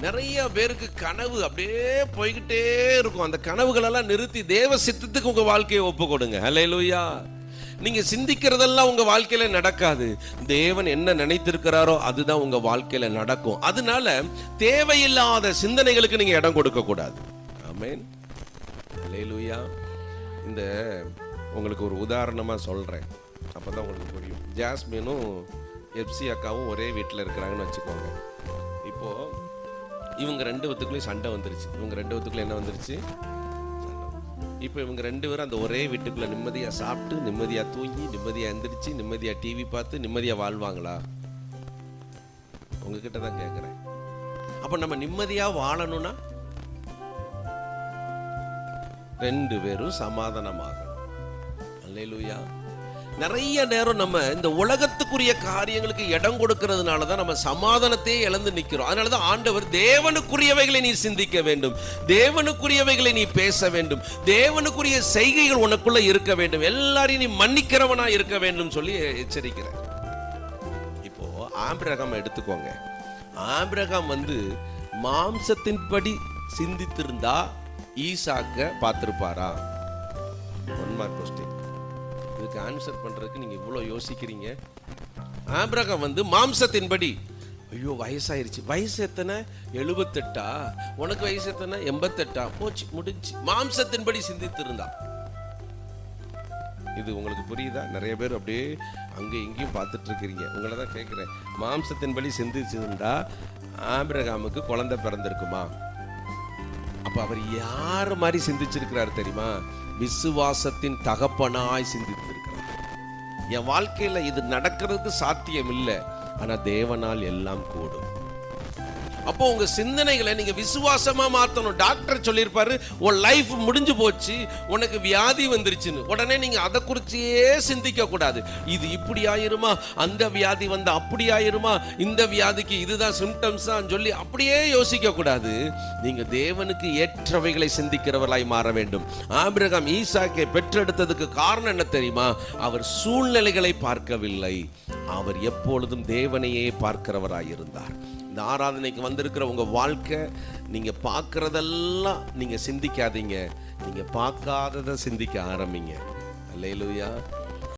நிறைய பேருக்கு கனவு அப்படியே போய்கிட்டே இருக்கும். அந்த கனவுகளெல்லாம் நிறுத்தி தேவ சித்தத்துக்கு உங்க வாழ்க்கையை ஒப்பு கொடுங்க. லூயா நீங்க சிந்திக்கிறதெல்லாம் உங்க வாழ்க்கையில நடக்காது. தேவன் என்ன நினைத்திருக்கிறாரோ அதுதான் உங்க வாழ்க்கையில நடக்கும். அதனால தேவையில்லாத சிந்தனைகளுக்கு நீங்க இடம் கொடுக்க கூடாது. ஆமென் லூயா இந்த உங்களுக்கு ஒரு உதாரணமா சொல்றேன். அப்பதான் உங்களுக்கு புரியும். ஜாஸ்மினும் எப்சி அக்காவும் ஒரே வீட்டில் இருக்கிறாங்கன்னு வச்சுக்கோங்க. இவங்க ரெண்டு வத்துக்குள்ளேயும் சண்டை வந்துருச்சு. இவங்க ரெண்டு வத்துக்குள்ள என்ன வந்துருச்சு? இப்போ இவங்க ரெண்டு பேரும் அந்த ஒரே வீட்டுக்குள்ள நிம்மதியாக சாப்பிட்டு நிம்மதியாக தூங்கி நிம்மதியாக எந்திரிச்சு நிம்மதியாக டிவி பார்த்து நிம்மதியாக வாழ்வாங்களா? உங்ககிட்ட தான் கேட்குறேன் அப்போ நம்ம நிம்மதியாக வாழணும்னா? ரெண்டு பேரும் சமாதானமாகணும். அல்லையிலூயா நிறைய நேரம் நம்ம இந்த உலகத்துக்குரிய காரியங்களுக்கு இடம் கொடுக்கறதுனால தான் நம்ம சமாதானத்தையே இழந்து நிக்கிறோம். அதனால தான் ஆண்டவர் தேவனுக்குரியவைகளை நீ சிந்திக்க வேண்டும். தேவனுக்குரியவைகளை நீ பேச வேண்டும். தேவனுக்குரிய செய்கைகள் உனக்குள்ள இருக்க வேண்டும். எல்லாரையும் நீ மன்னிக்கிறவனா இருக்க வேண்டும் சொல்லி எச்சரிக்கிறேன் இப்போ ஆபிரகாம் எடுத்துக்கோங்க. ஆபிரகாம் வந்து மாம்சத்தின்படி சிந்தித்திருந்தா ஈசாக்க பார்த்திருப்பாரா? ஒன் மார்க் கொஸ்டின் இதுக்கு ஆன்சர் பண்ணுறதுக்கு நீங்க இவ்வளோ யோசிக்கிறீங்க? ஆபிரகம் வந்து மாம்சத்தின்படி ஐயோ வயசாயிருச்சு. வயசு எத்தனை? எழுபத்தெட்டா? உனக்கு வயசு எத்தனை? எண்பத்தெட்டா? போச்சு முடிஞ்சு. மாம்சத்தின்படி சிந்தித்திருந்தா. இது உங்களுக்கு புரியுதா? நிறைய பேர் அப்படியே அங்கே இங்கேயும் பார்த்துட்டு இருக்கிறீங்க உங்களை தான் கேட்குறேன். மாம்சத்தின்படி சிந்திச்சிருந்தா ஆபிரகாமுக்கு குழந்தை பிறந்திருக்குமா? அப்ப அவர் யார் மாதிரி சிந்திச்சிருக்கிறார் தெரியுமா? விசுவாசத்தின் தகப்பனாய் சிந்தித்திருக்கிறார். என் வாழ்க்கையில இது நடக்கிறதுக்கு சாத்தியம் இல்லை ஆனா தேவனால் எல்லாம் கூடும். அப்போ உங்க சிந்தனைகளை நீங்க விசுவாசமா மாத்தணும். டாக்டர் சொல்லியிருப்பாரு உன் லைஃப் முடிஞ்சு போச்சு உனக்கு வியாதி வந்துருச்சுன்னு. உடனே நீங்க அதை குறிச்சியே சிந்திக்க கூடாது. இது இப்படி ஆயிருமா? அந்த வியாதி வந்தா அப்படி ஆயிருமா? இந்த வியாதிக்கு இதுதான் சிம்டம்ஸ் தான் சொல்லி அப்படியே யோசிக்க கூடாது. நீங்க தேவனுக்கு ஏற்றவைகளை சிந்திக்கிறவர்களாய் மாற வேண்டும். ஆபிரகாம் ஈசாக்கை பெற்றெடுத்ததுக்கு காரணம் என்ன தெரியுமா? அவர் சூழ்நிலைகளை பார்க்கவில்லை. அவர் எப்பொழுதும் தேவனையே பார்க்கிறவராயிருந்தார். இந்த ஆராதனைக்கு வந்திருக்கிற உங்க வாழ்க்கை நீங்க பார்க்குறதெல்லாம் நீங்க சிந்திக்காதீங்க. நீங்க பார்க்காததை சிந்திக்க ஆரம்பிங்க. அல்லையிலுயா